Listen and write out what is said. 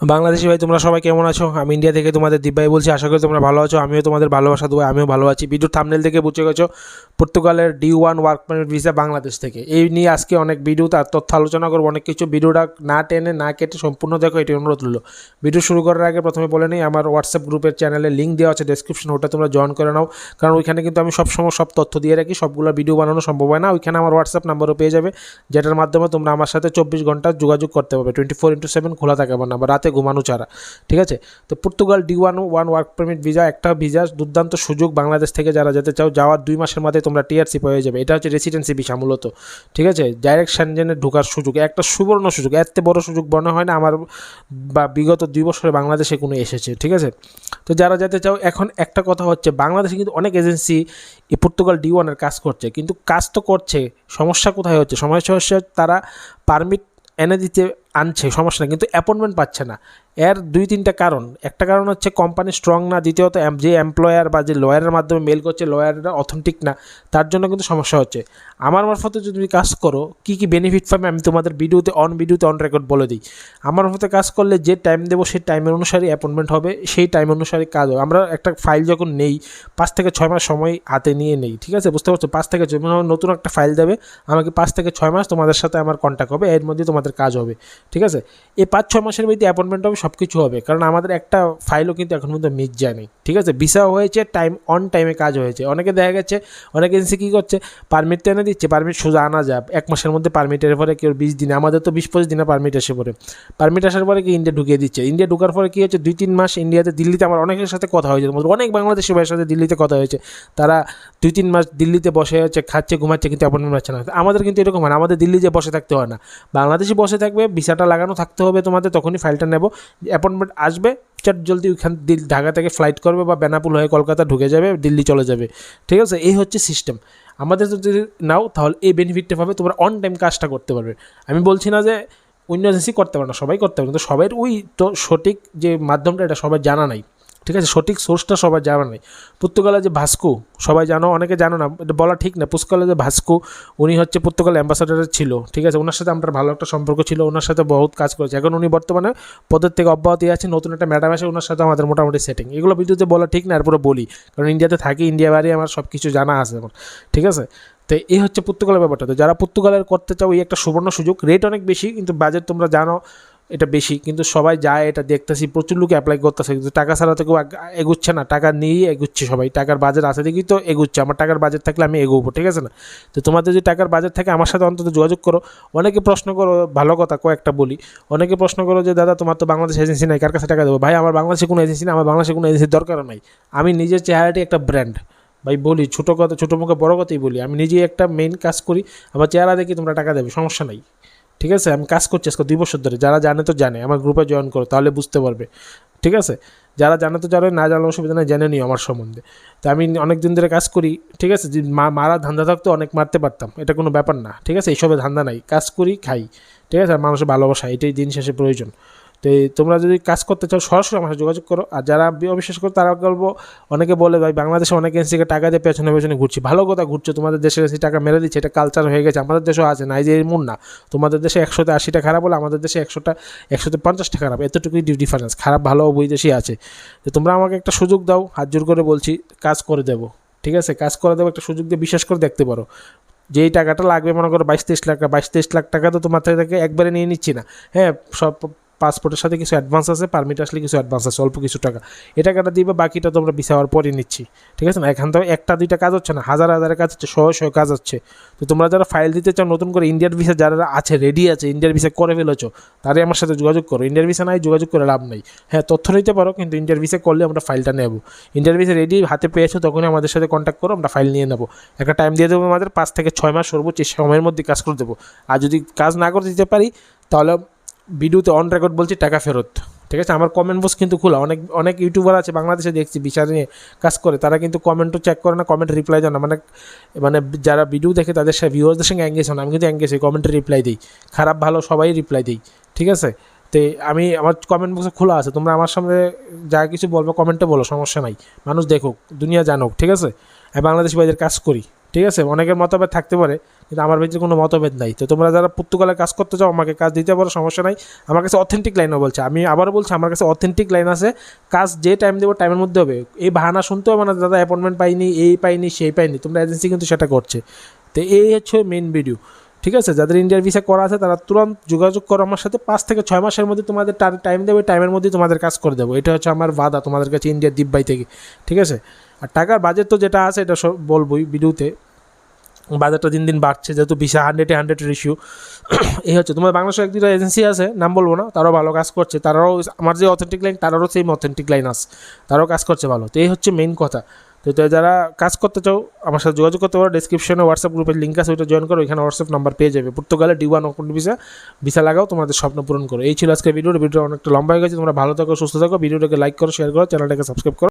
বাংলাদেশি ভাই, তোমরা সবাই কেমন আছো? আমি ইন্ডিয়া থেকে তোমাদের দীপ ভাই বলছি, আশা করি তোমরা ভালো আছো। আমিও তোমাদের ভালোবাসা দেবো, আমিও ভালো আছি। ভিডিও থামনেল থেকে বুঝে গেছো, পর্তুগালের D one work permit visa Bangladesh থেকে। এই নিয়ে আজকে অনেক ভিডিও তার তথ্য আলোচনা করব, অনেক কিছু। ভিডিওটা না টেনে, না কেটে সম্পূর্ণ দেখো, এটি অনুরোধ রইল। ভিডিও শুরু করার আগে প্রথমে বলে নিই, আমার হোয়াটসঅ্যাপ গ্রুপের চ্যানেলে লিঙ্ক দেওয়া আছে ডেসক্রিপশন ওটা তোমরা জয়েন করে নাও। কারণ ওইখানে কিন্তু আমি সবসময় সব তথ্য দিয়ে রাখি, সবগুলো ভিডিও বানানো সম্ভব হয় না। ওইখানে আমার হোয়াটসঅ্যাপ নাম্বারও পেয়ে যাবে, যেটার মাধ্যমে তোমরা আমার সাথে চব্বিশ ঘণ্টা যোগাযোগ করতে পারবে। টোয়েন্টি ফোর ইন্টু সেভেন খোলা থাকে আমার নাম্বার রাতে ঘুমানো ছাড়া, ঠিক আছে? তো Portugal D one one work permit visa একটা ভিসা দুর্দান্ত সুযোগ বাংলাদেশ থেকে যারা যেতে চাও, যাওয়ার দুই মাসের মধ্যে তোমরা টিআরসি পেয়ে যাবে। এটা হচ্ছে রেসিডেন্সি ভিসা মূলত, ঠিক আছে? ডাইরেক্ট স্যানজেনে ঢোকার সুযোগ, একটা সুবর্ণ সুযোগ এত বড় সুযোগ মনে হয় না, আমার বা বিগত দুই বছরে বাংলাদেশে কোনো এসেছে, ঠিক আছে? তো যারা যেতে চাও, এখন একটা কথা হচ্ছে, বাংলাদেশে কিন্তু অনেক এজেন্সি এই পর্তুগাল ডি ওয়ানের কাজ করছে, কিন্তু কাজ তো করছে, সমস্যা কোথায় হচ্ছে? সমস্যা হচ্ছে তারা পারমিট এনে দিতে আনছে সমস্যা কিন্তু অ্যাপয়েন্টমেন্ট পাচ্ছে না। এর দুই তিনটা কারণ। একটা কারণ হচ্ছে কোম্পানি স্ট্রং না, দ্বিতীয়ত যে এমপ্লয়ার বা যে লয়ারের মাধ্যমে মেল করছে লয়াররা অথেন্টিক না, তার জন্য কিন্তু সমস্যা হচ্ছে। আমার মারফতে যদি তুমি কাজ করো, কী কী বেনিফিট পাবে আমি তোমাদের ভিডিওতে অন ভিডিওতে অন রেকর্ড বলে দিই। আমার মারফতে কাজ করলে যে টাইম দেবো, সেই টাইমের অনুসারে অ্যাপয়েন্টমেন্ট হবে, সেই টাইম অনুসারে কাজ হবে। আমরা একটা ফাইল যখন নেই, পাঁচ থেকে ছয় মাস সময় হাতে নিয়ে নেই, ঠিক আছে? বুঝতে পারছ? পাঁচ থেকে ছয় মাস নতুন একটা ফাইল দেবে, আমাকে পাঁচ থেকে ছয় মাস তোমাদের সাথে আমার কন্ট্যাক্ট হবে, এর মধ্যে তোমাদের কাজ হবে, ঠিক আছে? এই পাঁচ, ছয় মাসের মধ্যে অ্যাপয়েন্টমেন্ট হবে সব কিছু হবে। কারণ আমাদের একটা ফাইলও কিন্তু এখন পর্যন্ত মিস যায়নি। ঠিক আছে? ভিসাও হয়েছে টাইম অন টাইমে কাজ হয়েছে। অনেকে দেখা গেছে, অনেক এজেন্সি কী করছে? পারমিট এনে দিচ্ছে পারমিট সোজা আনা যায়। এক মাসের মধ্যে পারমিটের পরে কেউ বিশ দিনে, আমাদের তো বিশ পঁচিশ দিনে পারমিট এসে পড়ে পারমিট আসার পরে কি ইন্ডিয়া ঢুকিয়ে দিচ্ছে? ইন্ডিয়া ঢুকার পরে কী হচ্ছে দুই তিন মাস ইন্ডিয়াতে দিল্লিতে আমার অনেকের সাথে কথা হয়েছে। অনেক বাংলাদেশি ভাইয়ের সাথে দিল্লিতে কথা হয়েছে। তারা দুই তিন মাস দিল্লিতে বসে আছে খাচ্ছে, ঘুমাচ্ছে কিন্তু অ্যাপয়েন্টমেন্ট পাচ্ছে না। আমাদের কিন্তু এরকম হয় আমাদের দিল্লি যে বসে থাকতে হয় না। বাংলাদেশে বসে থাকবে ভিসাটা লাগানো থাকতে হবে তোমাদের, তখনই ফাইলটা নেব। অ্যাপয়েন্টমেন্ট আসবে চট জলদি ওইখান ঢাকা থেকে ফ্লাইট করবে বা বেনাপুল হয়ে কলকাতা ঢুকে যাবে, দিল্লি চলে যাবে। ঠিক আছে? এই হচ্ছে সিস্টেম আমাদের যদি নাও, তাহলে এই বেনিফিটটা পাবে, তোমরা অন টাইম কাজটা করতে পারবে। আমি বলছি না যে অন্য এজেন্সি করতে পারে না, সবাই করতে পারে কিন্তু সবাই ওই তো সঠিক যে মাধ্যমটা, এটা সবাই জানা নাই। ঠিক আছে? সঠিক সোর্সটা সবাই জানা নাই। পর্তুগালের যে ভাস্কো, সবাই জানো, অনেকে জানো না, এটা বলা ঠিক না। পুস্কালের যে ভাস্কো, উনি হচ্ছে পর্তুগাল অ্যাম্বাসাডার ছিল, ঠিক আছে? ওনার সাথে আমরা ভালো একটা সম্পর্ক ছিল ওনার সাথে বহুত কাজ করেছে। এখন উনি বর্তমানে পদের থেকে অব্যাহতি আছে, নতুন একটা ম্যাডাম আছে ওনার সাথে আমাদের মোটামুটি সেটিং এগুলো ভিডিওতে বলা ঠিক না, এরপরে বলি। কারণ ইন্ডিয়াতে থাকি ইন্ডিয়া বাড়ি, আমার সব কিছু জানা আছে আমার, ঠিক আছে? তো এই হচ্ছে পর্তুগালের ব্যাপারটা। তো যারা পর্তুগালের করতে চাও, এই একটা সুবর্ণ সুযোগ। রেট অনেক বেশি, কিন্তু বাজেট তোমরা জানো এটা বেশি, কিন্তু সবাই যায়, এটা দেখতেছি, প্রচুর লোক অ্যাপ্লাই করতেছে, কিন্তু টাকা ছাড়া তো কেউ এগুচ্ছে না, টাকা নিয়েই এগুচ্ছে সবাই, টাকার বাজেট আছে দেখি তো এগুচ্ছে, আমার টাকার বাজেট থাকলে আমি এগোবো, ঠিক আছে না? তো তোমাদের যদি টাকার বাজেট থাকে, আমার সাথে অন্তত যোগাযোগ করো, অনেকে প্রশ্ন করো, ভালো কথা কয়েকটা বলি, অনেকে প্রশ্ন করো যে, দাদা, তোমার তো বাংলাদেশ এজেন্সি নাই, কার কাছে টাকা দেবো? ভাই, আমার বাংলাদেশে কোনো এজেন্সি না আমার বাংলাদেশে কোনো এজেন্সির দরকারও নাই। আমি নিজের চেহারাটি একটা ব্র্যান্ড ভাই বলি, ছোটো কথা, ছোটো মুখে বড় কথাই বলি, আমি নিজেই একটা মেইন কাজ করি, আমার চেহারা দেখি তোমরা টাকা দেবে, সমস্যা নাই। ঠিক আছে? আমি কাজ করছি আজকে দুই বছর ধরে। যারা জানে তো জানে। আমার গ্রুপে জয়েন করো, তাহলে বুঝতে পারবে। ঠিক আছে? যারা জানে তো জানে, না জানলে অসুবিধা নেই, জেনে নিও আমার সম্বন্ধে। তো আমি অনেক দিন ধরে কাজ করি, ঠিক আছে? মা- মারা ধান্দা থাকতো, অনেক মারতে পারতাম। এটা কোনো ব্যাপার না, ঠিক আছে? এইসবে ধান্দা নাই। কাজ করি, খাই, ঠিক আছে? আর মানুষের ভালোবাসা, এটাই দিন শেষে প্রয়োজন। তো এই তোমরা যদি কাজ করতে চাও, সরাসরি আমার সাথে যোগাযোগ করো। আর যারা অবিশ্বাস করো তারা বলব, অনেকে বলে ভাই, বাংলাদেশে অনেক এনসিকে টাকা দিয়ে পেছনে পেছনে ঘুরছি। ভালো কথা, ঘুরছো। তোমাদের দেশে এসে টাকা মেরে দিচ্ছে, এটা কালচার হয়ে গেছে। আমাদের দেশেও আছে, নাই যে এমন না। তোমাদের দেশে একশোতে আশিটা খারাপ হলে আমাদের দেশে একশোটা, একশোতে পঞ্চাশটা খারাপ। এতটুকুই ডিফারেন্স খারাপ, ভালো বই দেশই আছে। তো তোমরা আমাকে একটা সুযোগ দাও, হাত জোর করে বলছি, কাজ করে দেবো। ঠিক আছে? কাজ করে দেবো, একটা সুযোগ দিয়ে বিশ্বাস করে দেখতে পারো। যেই টাকাটা লাগবে, মনে করো বাইশ তেইশ লাখ, বাইশ তেইশ লাখ টাকা তো তোমার থেকে একবারে নিয়ে নিচ্ছি না। হ্যাঁ সব পাসপোর্টের সাথে কিছু অ্যাডভান্স আছে পারমিট আসলে কিছু অ্যাডভান্স আছে, অল্প কিছু টাকা। এই টাকাটা দিবে, বাকিটা তোমরা ভিসা হওয়ার পরে নিচ্ছি। ঠিক আছে না? এখান থেকে একটা, দুইটা কাজ হচ্ছে না, হাজার হাজারের কাজ হচ্ছে শহ শহ কাজ হচ্ছে। তো তোমরা যারা ফাইল দিতে চাও, নতুন করে ইন্ডিয়ার ভিসা যারা আছে রেডি আছে ইন্ডিয়ার ভিসা করে ফেলেছো, তারাই আমার সাথে যোগাযোগ করো। ইন্ডিয়ার ভিসা নাই, যোগাযোগ করে লাভ নেই। হ্যাঁ তথ্য নিতে পারো, কিন্তু ইন্ডিয়ার ভিসা করলে আমরা ফাইলটা নেব। ইন্ডিয়ার ভিসা রেডি হাতে পেয়েছ, তখনই আমাদের সাথে কন্ট্যাক্ট করো, আমরা ফাইল নিয়ে নেব। একটা টাইম দিয়ে দেবো আমাদের পাঁচ থেকে ছয় মাস সর্বোচ্চ সময়ের মধ্যে কাজ করে দেবো। আর যদি কাজ না করে দিতে পারি, তাহলে ভিডিওতে অন রেকর্ড বলছি টাকা ফেরত। ঠিক আছে? আমার কমেন্ট বক্স কিন্তু খোলা। অনেক অনেক ইউটিউবার আছে বাংলাদেশে দেখছি বিচার নিয়ে কাজ করে। তারা কিন্তু কমেন্টও চেক করে না কমেন্ট রিপ্লাই দেয় না। মানে মানে যারা ভিডিও দেখে তাদের সাথে ভিউয়ারদের সঙ্গে অ্যাঙ্গেজ হন আমি কিন্তু অ্যাঙ্গেজ হই কমেন্টে রিপ্লাই দিই। খারাপ, ভালো সবাই রিপ্লাই দিই। ঠিক আছে? তো আমি, আমার কমেন্ট বক্সে খোলা আছে। তোমরা আমার সামনে যা কিছু বলব কমেন্টে বলো, সমস্যা নাই। মানুষ দেখুক, দুনিয়া জানুক। ঠিক আছে? আমি বাংলাদেশি ভাইদের কাজ করি। ঠিক আছে? অনেকের মতভেদ থাকতে পারে, কিন্তু আমার ভিতরে কোনো মতভেদ নাই। তো তোমরা যারা পর্তুগালে কাজ করতে চাও, আমাকে কাজ দিতে পারো, সমস্যা নাই। আমার কাছে অথেন্টিক লাইনও বলছে। আমি আবারও বলছি, আমার কাছে অথেন্টিক লাইন আছে। কাজ যে টাইম দেবো টাইমের মধ্যে হবে। এই বাহানা হবে না, দাদা অ্যাপয়েন্টমেন্ট পাইনি, এই পাইনি, সেই পাইনি। তোমরা এজেন্সি কিন্তু সেটা করছে। তো এই হচ্ছে মেন ভিডিও ঠিক আছে? যাদের ইন্ডিয়ার ভিসা করা আছে, তারা তুরন্ত যোগাযোগ করো আমার সাথে। পাঁচ থেকে ছয় মাসের মধ্যে তোমাদের টাইম দেবে টাইমের মধ্যে তোমাদের কাজ করে দেবো। এটা হচ্ছে আমার বাধা তোমাদের কাছে ইন্ডিয়ার দিব্যাই থেকে। ঠিক আছে? আর টাকার বাজেট তো যেটা আছে, এটা সব বলবোই ভিডিওতে। বাজারটা দিন দিন বাড়ছে, যেহেতু ভিসা হান্ড্রেডে হান্ড্রেড রেশিও এই হচ্ছে তোমার বাংলাদেশে এক দুটো এজেন্সি আছে, নাম বলব না, তারাও ভালো কাজ করছে। তারাও আমার যে অথেন্টিক লাইন তারাও সেম অথেন্টিক লাইন আছে। তারাও কাজ করছে ভালো। তো এই হচ্ছে মেইন কথা। তো যারা কাজ করতে চাও, আমার সাথে যোগাযোগ করতে পারো। ডিসক্রিপশনে হোয়াটসঅ্যাপ গ্রুপের লিঙ্ক আছে, ওইটা জয়েন করো। এখানে হোয়াটসঅ্যাপ নাম্বার পেয়ে যাবে। পর্তুগালে ডি ওয়ান অকুন্ড ভিসা ভিসা লাগাও, তোমাদের স্বপ্ন পূরণ করো। এই ছিল আজকে ভিডিও ভিডিও অনেকটা লম্বা হয়ে গেছে। তোমরা ভালো থাকো, সুস্থ থাকো। ভিডিওটাকে লাইক করো শেয়ার করো চ্যানেলটাকে সাবস্ক্রাইব করো।